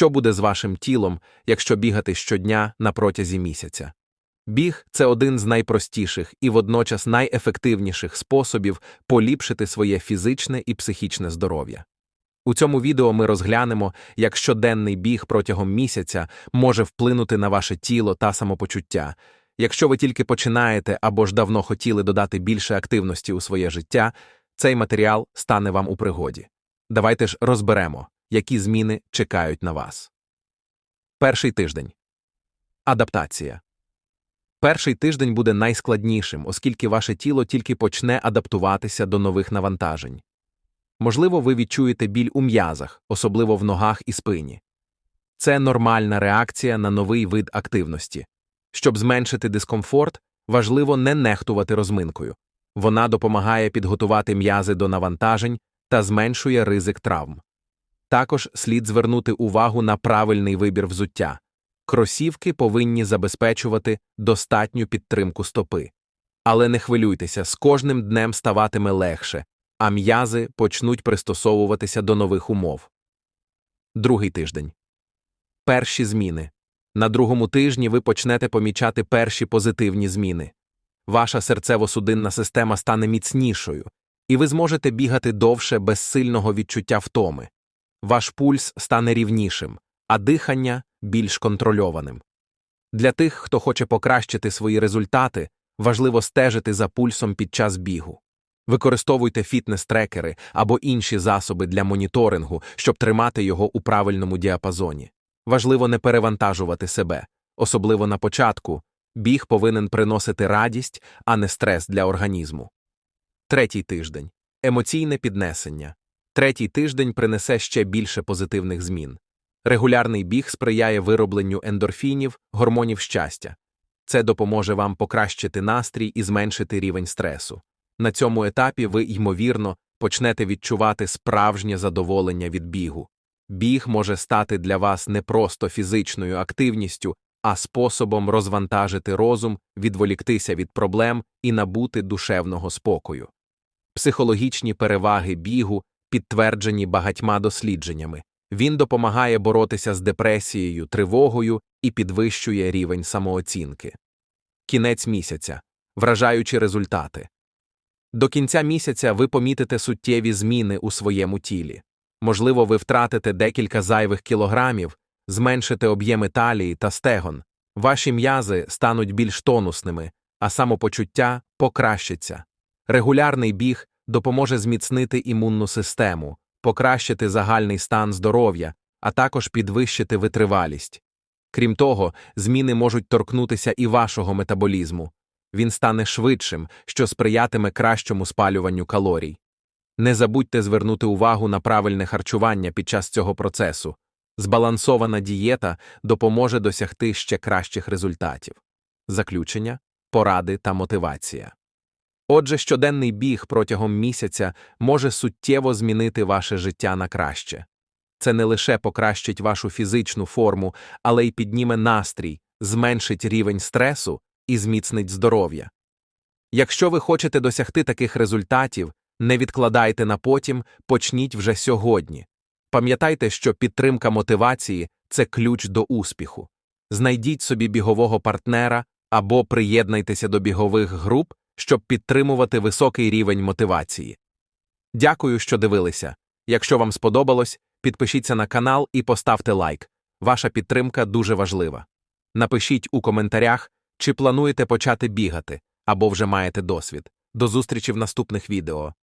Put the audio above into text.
Що буде з вашим тілом, якщо бігати щодня на протязі місяця? Біг це один з найпростіших і водночас найефективніших способів поліпшити своє фізичне і психічне здоров'я. У цьому відео ми розглянемо, як щоденний біг протягом місяця може вплинути на ваше тіло та самопочуття. Якщо ви тільки починаєте або ж давно хотіли додати більше активності у своє життя, цей матеріал стане вам у пригоді. Давайте ж розберемо, які зміни чекають на вас. Перший тиждень. Адаптація. Перший тиждень буде найскладнішим, оскільки ваше тіло тільки почне адаптуватися до нових навантажень. Можливо, ви відчуєте біль у м'язах, особливо в ногах і спині. Це нормальна реакція на новий вид активності. Щоб зменшити дискомфорт, важливо не нехтувати розминкою. Вона допомагає підготувати м'язи до навантажень та зменшує ризик травм. Також слід звернути увагу на правильний вибір взуття. Кросівки повинні забезпечувати достатню підтримку стопи. Але не хвилюйтеся, з кожним днем ставатиме легше, а м'язи почнуть пристосовуватися до нових умов. Другий тиждень. Перші зміни. На другому тижні ви почнете помічати перші позитивні зміни. Ваша серцево-судинна система стане міцнішою, і ви зможете бігати довше без сильного відчуття втоми. Ваш пульс стане рівнішим, а дихання більш контрольованим. Для тих, хто хоче покращити свої результати, важливо стежити за пульсом під час бігу. Використовуйте фітнес-трекери або інші засоби для моніторингу, щоб тримати його у правильному діапазоні. Важливо не перевантажувати себе, особливо на початку. Біг повинен приносити радість, а не стрес для організму. Третій тиждень емоційне піднесення. Третій тиждень принесе ще більше позитивних змін. Регулярний біг сприяє виробленню ендорфінів, гормонів щастя. Це допоможе вам покращити настрій і зменшити рівень стресу. На цьому етапі ви, ймовірно, почнете відчувати справжнє задоволення від бігу. Біг може стати для вас не просто фізичною активністю, а способом розвантажити розум, відволіктися від проблем і набути душевного спокою. Психологічні переваги бігу підтверджені багатьма дослідженнями. Він допомагає боротися з депресією, тривогою і підвищує рівень самооцінки. Кінець місяця. Вражаючі результати. До кінця місяця ви помітите суттєві зміни у своєму тілі. Можливо, ви втратите декілька зайвих кілограмів, зменшите об'єми талії та стегон. Ваші м'язи стануть більш тонусними, а самопочуття покращиться. Регулярний біг допоможе зміцнити імунну систему, покращити загальний стан здоров'я, а також підвищити витривалість. Крім того, зміни можуть торкнутися і вашого метаболізму. Він стане швидшим, що сприятиме кращому спалюванню калорій. Не забудьте звернути увагу на правильне харчування під час цього процесу. Збалансована дієта допоможе досягти ще кращих результатів. Заключення, поради та мотивація. Отже, щоденний біг протягом місяця може суттєво змінити ваше життя на краще. Це не лише покращить вашу фізичну форму, але й підніме настрій, зменшить рівень стресу і зміцнить здоров'я. Якщо ви хочете досягти таких результатів, не відкладайте на потім, почніть вже сьогодні. Пам'ятайте, що підтримка мотивації це ключ до успіху. Знайдіть собі бігового партнера або приєднайтеся до бігових груп, щоб підтримувати високий рівень мотивації. Дякую, що дивилися. Якщо вам сподобалось, підпишіться на канал і поставте лайк. Ваша підтримка дуже важлива. Напишіть у коментарях, чи плануєте почати бігати або вже маєте досвід. До зустрічі в наступних відео.